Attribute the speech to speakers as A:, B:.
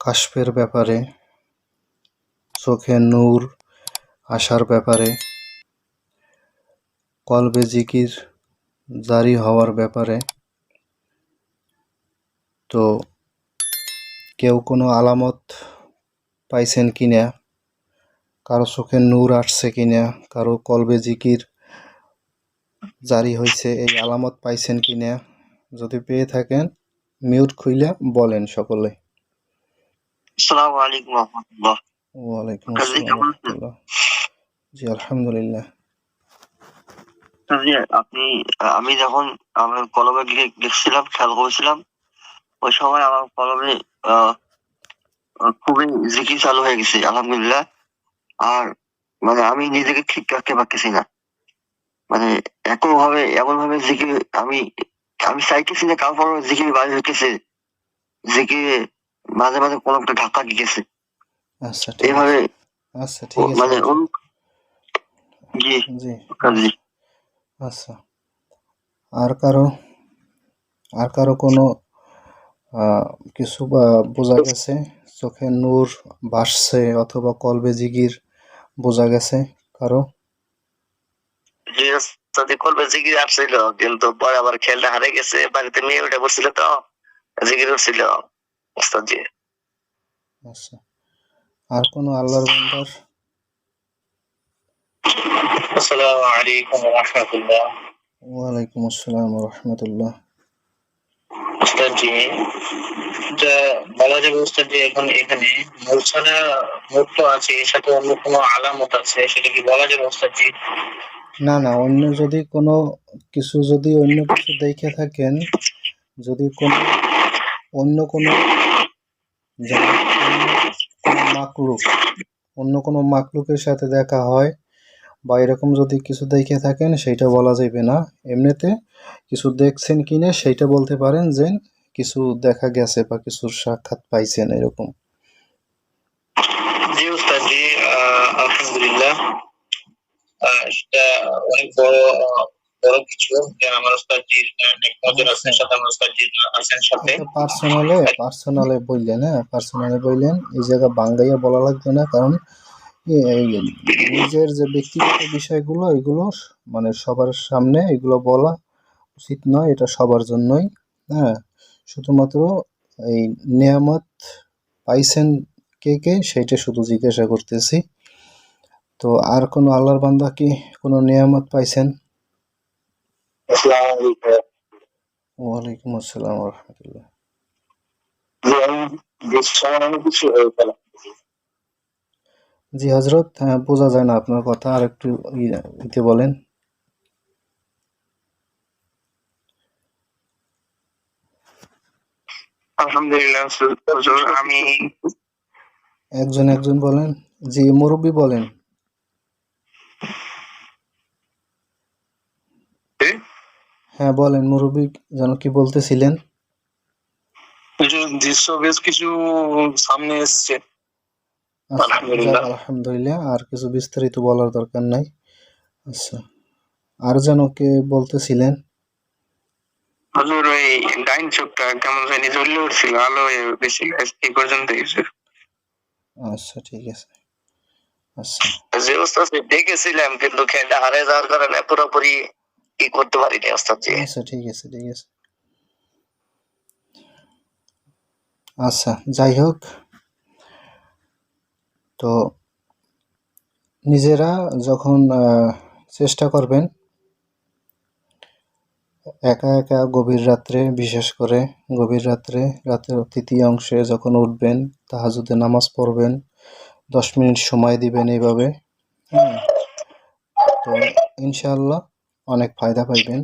A: কাশফের ব্যাপারে চোখে নূর আসার ব্যাপারে, কলবে জিকির জারি হওয়ার ব্যাপারে। তো কেউ কোনো আলামত পাইছেন কিনা কারও চোখে নূর আসছে কিনা কারও কলবে জিকির জারি হয়েছে, এই আলামত পাইছেন কিনা যদি পেয়ে থাকেন, মিউট খুইলা বলেন সকলে।
B: আসসালামু আলাইকুম রহমতুল্লাহ।
A: ওয়ালাইকুম
B: কাজী
A: আসসালাম জি আলহামদুলিল্লাহ।
B: আপনি আমি যখন আমার কলমে খেয়াল করেছিলাম ওই সময় আমার কলমে খুবই জিকির চালু হয়ে গেছে আলহামদুলিল্লাহ। আর মানে আমি নিজেকে ঠিক রাখতে পারতেছি না। মানে একই ভাবে এমন ভাবে জিকির আমি আমি চাইতেছি না কারও পর জিকির বাইরে হইতেছে। জিকিরে মাঝে মাঝে কোনো একটা ধাক্কা দিতেছে
A: আচ্ছা আচ্ছা ঠিক আছে।
B: মানে জি।
A: জি।
B: জি
A: আচ্ছা। আর কারও আর কারও কোনো কিছু বোঝা গেছে? চোখে নূর ভাসছে অথবা কলবে জিগির বোঝা গেছে
B: কারও? সাথে করবে জিগির আসছিল কিন্তু পরে আবার খেলটা হারে গেছে বাড়িতে মেয়ে উঠে বসছিল তো জিগির উঠছিল। ওস্তাদ জি
A: আচ্ছা। আর কোনো আল্লাহর বান্দার?
B: আসসালামু আলাইকুম রাহমাতুল্লাহ।
A: ওয়ালাইকুম আসসালাম রহমতুল্লাহ।
B: ওস্তাদ জি যা বলা যাবে ওস্তাদ জি এখন এখানে মুখ ছাড়া মুখ তো আছে এর সাথে অন্য কোনো আলামত আছে সেটা কি বলা যাবে ওস্তাদ জি?
A: না না অন্য যদি কোনো কিছু যদি অন্য কিছু দেখে থাকেন যদি কোনো অন্য কোনো মাকলুক অন্য কোনো মাকলুকের সাথে দেখা হয় বা এরকম যদি কিছু দেখে থাকেন, সেইটা বলা যাবে না। এমনিতে কিছু দেখছেন কিনা, সেইটা বলতে পারেন যে কিছু দেখা গেছে বা কিছু সাক্ষাৎ পাইছেন এরকম।
B: আলহামদুলিল্লাহ। অনেক বড় বড় কিছু যে আমার ওস্তাদ নজর আছেন সাথে আমার ওস্তাদ আছেন সাথে।
A: পার্সোনালে পার্সোনালে বললেন হ্যাঁ পার্সোনালে বললেন এই জায়গা বাঙ্গাইয়া বলা লাগবে না কারণ নিজের যে ব্যক্তিগত বিষয়গুলো এগুলো মানে সবার সামনে এগুলো বলা উচিত নয় এটা সবার জন্যই হ্যাঁ। শুধুমাত্র এই নিয়ামত পাইছেন কে কে সেইটা শুধু জিজ্ঞাসা করতেছি। তো আর কোনো আল্লাহর বান্দা কি কোনো নিয়ামত পাইছেন?
B: আসসালামু আলাইকুম
A: ওয়ালাইকুম আসসালাম রহমতুল্লাহ।
B: জি
A: হজরত হ্যাঁ বোঝা যায় না আপনার কথা আর একটু ই- ইতে বলেন।
B: আলহামদুলিল্লাহ আমি
A: একজন একজন বলেন। জি মুরব্বী বলেন। হ্যাঁ বলেন মুরব্বী যেন কি বলতেছিলেন?
B: দৃশ্য বেশ কিছু সামনে এসছে।
A: আচ্ছা,
B: আলহামদুলিল্লাহ।
A: আর কিছু বিস্তারিত বলার দরকার নাই। আচ্ছা আর যেন কে বলতেছিলেন?
B: হুজুর ওই ডাইন চোখটা কেমন জানি জ্বলে উঠছিল আলো বেশি এই পর্যন্ত
A: আচ্ছা ঠিক আছে। আচ্ছা।
B: যে ওস্তাদ দেখেছিলাম কিন্তু খেলটা হারে যাওয়ার কারণে পুরোপুরি কি করতে পারিনি ওস্তাদ জি।
A: আচ্ছা ঠিক আছে ঠিক আছে। আচ্ছা যাই হোক। তো নিজেরা যখন চেষ্টা করবেন একা একা গভীর রাত্রে বিশেষ করে গভীর রাত্রে রাতের তৃতীয় অংশে যখন উঠবেন তাহাজুদে নামাজ পড়বেন দশ মিনিট সময় দিবেন এইভাবে। হ্যাঁ তো ইনশাআল্লাহ অনেক ফায়দা পাইবেন।